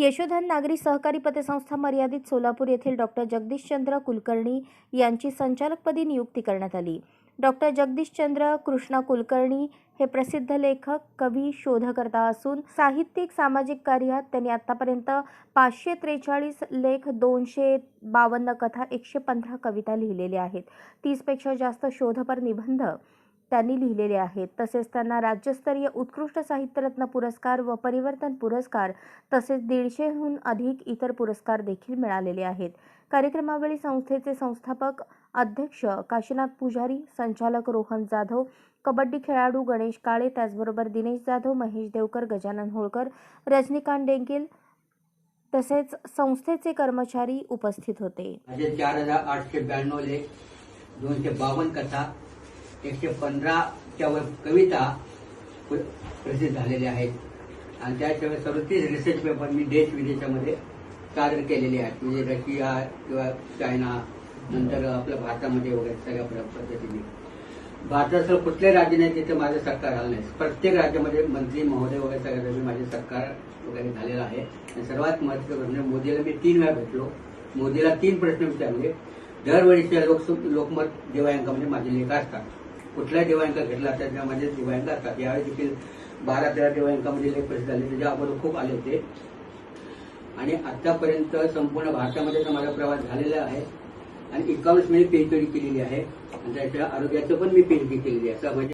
यशोधन नागरी सहकारी पतसंस्था मर्यादित सोलापूर येथील डॉक्टर जगदीशचंद्र कुलकर्णी यांची संचालकपदी नियुक्ती करण्यात आली. डॉक्टर जगदीशचंद्र कृष्णा कुलकर्णी हे प्रसिद्ध लेखक कवी शोधकर्ता असून साहित्यिक सामाजिक कार्यात त्यांनी आतापर्यंत पाचशे त्रेचाळीस लेख दोनशे बावन्न कथा एकशे पंधरा कविता लिहिलेल्या आहेत. तीसपेक्षा जास्त शोधपर निबंध त्यांनी लिहिलेले आहेत. तसेच त्यांना राज्यस्तरीय उत्कृष्ट साहित्यरत्न पुरस्कार व परिवर्तन पुरस्कार तसेच दीडशेहून अधिक इतर पुरस्कार देखील मिळालेले आहेत. कार्यक्रमावेळी संस्थेचे संस्थापक अध्यक्ष काशीनाथ पुजारी संचालक रोहन जाधव कबड्डी खेळाडू गणेश काळे त्याचबरोबर दिनेश जाधव महेश देवकर गजानन होळकर रजनीकांत डेंगेल तसेच संस्थेचे कर्मचारी उपस्थित होते. चार हजार आठशे ब्याण्णव लेख दोनशे बावन्न कथा एकशे पंधराच्या वर कविता प्रसिद्ध झालेल्या आहेत. आणि त्याशिवाय सदतीस रिसर्च पेपर मी देश विदेशामध्ये सादर केलेले आहेत. म्हणजे रशिया किंवा चायना नंतर आपल्या भारतामध्ये वगैरे सगळ्या प्र- पद्धतीने. भारतासह कुठल्याही राज्य नाही तिथे माझं सरकार आलं नाही. प्रत्येक राज्यामध्ये मंत्री महोदय वगैरे सगळ्या माझे सरकार वगैरे झालेलं आहे. आणि सर्वात महत्वाचं म्हणजे मोदीला मी तीन वेळा भेटलो. मोदीला तीन प्रश्न विचारले. दरवेळीच्या लोक लोकमत म्हणजे माझे लेख असतात. कुठल्या दिवाळ्यांका घेतला तर त्यामध्ये दिवाळ्यांक असतात यावेळी देखील बारा तेरा दिवाळ्यांकामध्ये लेख प्रसिद्ध झाले त्याच्या अगोदर खूप आले होते. आणि आतापर्यंत संपूर्ण भारतामध्ये तर माझा प्रवास झालेला आहे. आणि इकॉनॉमिक्समध्ये पीएचडी केलेली आहे. आणि त्याच्या आरोग्याचं पण मी पीएचडी केलेली आहे. म्हणजे